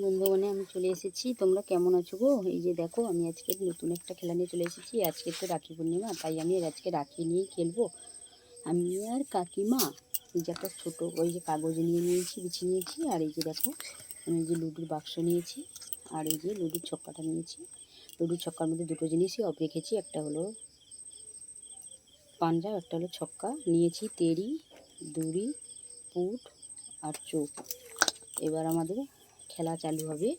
বন্ধুগণে আমি চলে এসেছি। তোমরা কেমন আছো গো? এই যে দেখো, আমি আজকে নতুন একটা খেলা নিয়ে চলে এসেছি। আজকে তো রাখি পূর্ণিমা, তাই আমি আজকে রাখি নিয়েই খেলব। আমি আর কাকিমা, এই যে একটা ছোটো ওই যে কাগজ নিয়ে নিয়েছি, বিছিয়ে নিয়েছি, আর এই যে দেখো, আমি যে লুডুর বাক্স নিয়েছি, আর এই যে লুডুর ছক্কাটা নিয়েছি। লুডুর ছক্কার মধ্যে দুটো জিনিসই অফ রেখেছি, একটা হলো পাঞ্জা একটা হলো ছক্কা। নিয়েছি তেরি দড়ি পুট আর চোখ। এবার আমাদের খেলা চালু হবে।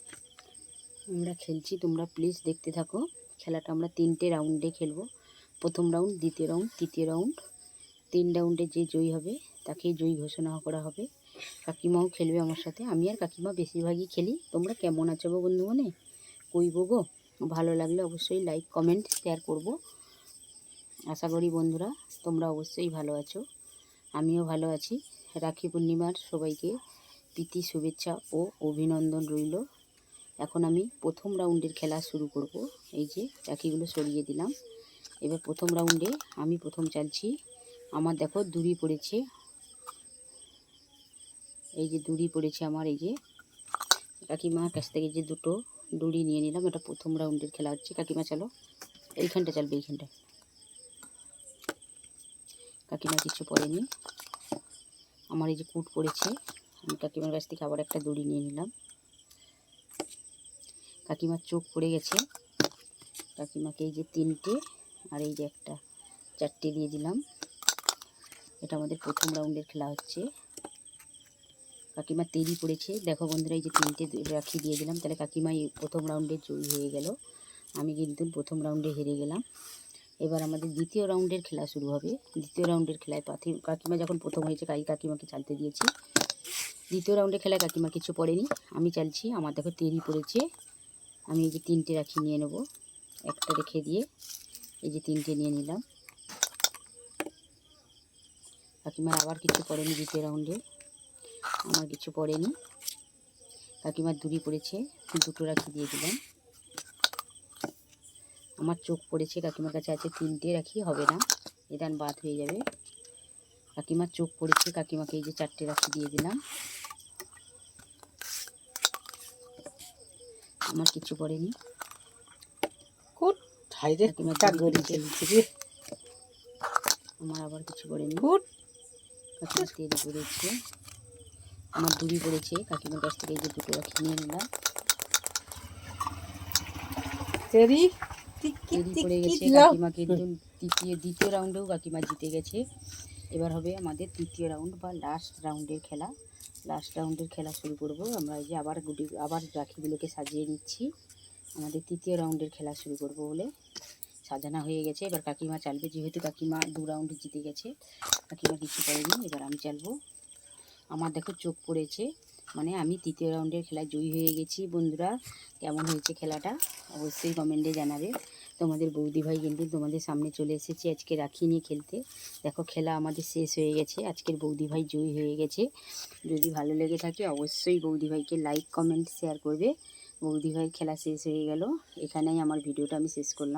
আমরা খেলছি, তোমরা প্লিজ দেখতে থাকো। খেলাটা আমরা তিনটে রাউন্ডে খেলব। প্রথম রাউন্ড দ্বিতীয় রাউন্ড তৃতীয় রাউন্ড তিন রাউন্ডে যে জয়ী হবে তাকে জয়ী ঘোষণা করা হবে। কাকিমাও খেলবে আমার সাথে। আমি আর কাকিমা বেশিরভাগই খেলি। তোমরা কেমন আছো গো বন্ধু মনে কইব গো? ভালো লাগলে অবশ্যই লাইক কমেন্ট শেয়ার করব। আশা করি বন্ধুরা, তোমরা অবশ্যই ভালো আছো। আমিও ভালো আছি। রাখি পূর্ণিমার সবাইকে। প্রীতি, শুভেচ্ছা ও অভিনন্দন রইল। এখন আমি প্রথম রাউন্ডের খেলা শুরু করব। এই যে রাখিগুলো সরিয়ে দিলাম। এবার প্রথম রাউন্ডে আমি প্রথম চালছি। আমার দেখো দড়ি পড়েছে। এই যে দড়ি পড়েছে আমার, এই যে। কাকিমার কাছ থেকে যে দুটো দড়ি নিয়ে নিলাম, এটা প্রথম রাউন্ডের খেলা হচ্ছে। কাকিমা, চলো। এইখানটা চালবে এইখানটা কাকিমা কিছু পড়েনি। আমার এই যে কুট পড়েছে। আমি কাকিমার কাছ থেকে আবার একটা দড়ি নিয়ে নিলাম। কাকিমার চোখ পড়ে গেছে। কাকিমাকে এই যে তিনটে আর এই যে একটা, চারটে দিয়ে দিলাম। এটা আমাদের প্রথম রাউন্ডের খেলা হচ্ছে। কাকিমা তেরি পড়েছে। দেখো বন্ধুরা, এই যে তিনটে রাখি দিয়ে দিলাম। তাহলে কাকিমা এই প্রথম রাউন্ডে জয়ী হয়ে গেল। আমি কিন্তু প্রথম রাউন্ডে হেরে গেলাম। এবার আমাদের দ্বিতীয় রাউন্ডের খেলা শুরু হবে। দ্বিতীয় রাউন্ডের খেলায় পাথি কাকিমা যখন প্রথম হয়েছে কাকি কাকিমাকে চালতে দিয়েছি। দ্বিতীয় রাউন্ডে খেলায় কাকিমা কিছু পড়েনি। আমি চালছি আমার দেখো তেরি পড়েছে। আমি এই যে তিনটে রাখি নিয়ে নেব। একটা রেখে দিয়ে এই যে তিনটে নিয়ে নিলাম। কাকিমার আবার কিছু পড়েনি দ্বিতীয় রাউন্ডে আমার কিছু পড়েনি। কাকিমার দূরি পড়েছে, দুটো রাখি দিয়ে দিলাম। আমার চোখ পড়েছে, কাকিমার কাছে আছে তিনটে রাখি, হবে না। এদান বাদ হয়ে যাবে। কাকিমার চোখ পড়েছে, কাকিমাকে এই যে চারটে রাখি দিয়ে দিলাম। আমার কিছু কুট হাইরে কাকিমা দড়ি গড়ি। চলছে রে। আমার আবার কিছু কুট কাকিমার তেল পড়েছে আমার পড়েছে কাকিমার কাছ থেকে যে দুটো রাখি নিয়ে নিলাম। তেরি টিকি তেরি পড়ে গেছে দিলাম কাকিমা দ্বিতীয় দ্বিতীয় রাউন্ডেও কাকিমা জিতে গেছে। এবার হবে আমাদের তৃতীয় রাউন্ড বা লাস্ট রাউন্ডের খেলা। লাস্ট রাউন্ডের খেলা শুরু করব। আমরা এই যে আবার গুটি আবার রাখিগুলোকে সাজিয়ে নিচ্ছি। আমাদের তৃতীয় রাউন্ডের খেলা শুরু করব বলে সাজানো হয়ে গেছে। এবার কাকিমা চালবে, যেহেতু কাকিমা দু রাউন্ড জিতে গেছে। কাকিমা কিছু করেনি এবার আমি চালবো। আমার দেখো চোখ পড়েছে। মানে আমি তৃতীয় রাউন্ডের খেলায় জয়ী হয়ে গেছি। বন্ধুরা, কেমন হয়েছে খেলাটা? অবশ্যই কমেন্টে জানাবে। তোমাদের বৌদি ভাই কিন্তু তোমাদের সামনে চলে এসেছে আজকে রাখি নিয়ে খেলতে। দেখো খেলা আমাদের শেষ হয়ে গেছে, আজকের বৌদি ভাই জয়ী হয়ে গেছে। যদি ভালো লেগে থাকে অবশ্যই বৌদি ভাইকে লাইক কমেন্ট শেয়ার করবে। বৌদি ভাই খেলা শেষ হয়ে গেল। এখানেই আমার ভিডিওটা আমি শেষ করলাম।